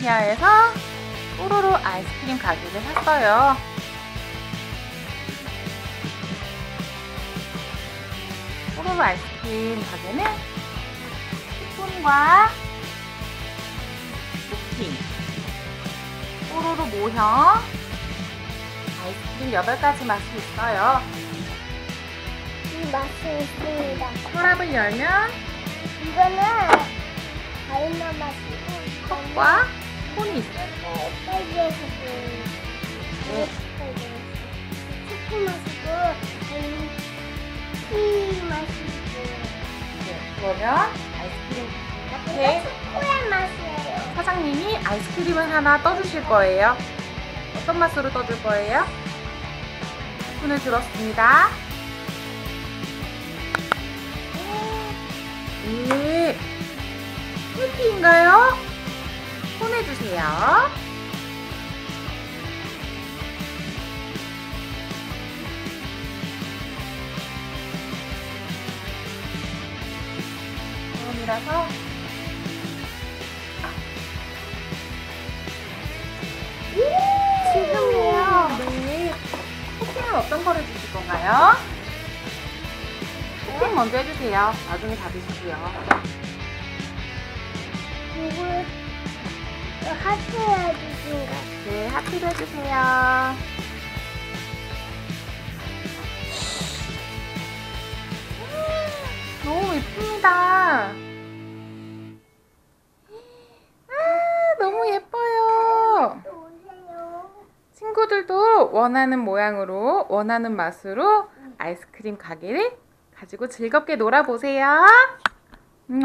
이케아에서 뽀로로 아이스크림 가게를 샀어요. 뽀로로 아이스크림 가게는 스푼과 쿠킹, 뽀로로 모형, 아이스크림 8가지 맛이 있어요. 이 맛이 있습니다. 서랍을 열면 이거는 다이너 맛이고 컵과 콘이 있어요. 딸기에서도 네. 초코 맛이고 티 맛이고 네, 그러면 아이스크림 이렇게 초코의 맛이에요. 사장님이 아이스크림을 하나 떠주실 거예요. 어떤 맛으로 떠줄 거예요? 스푼을 들었습니다. 네. 꿀티인가요? 보내주세요. 처음이라서 지금요. 네. 토핑은 어떤 거를 주실 건가요? 토핑 먼저 해주세요. 나중에 다 드시고요. 하트 해주신가? 네, 하트를 해주세요. 음, 너무 예쁩니다. 아. 친구들도 원하는 모양으로, 원하는 맛으로 아이스크림 가게를 가지고 즐겁게 놀아보세요. 음.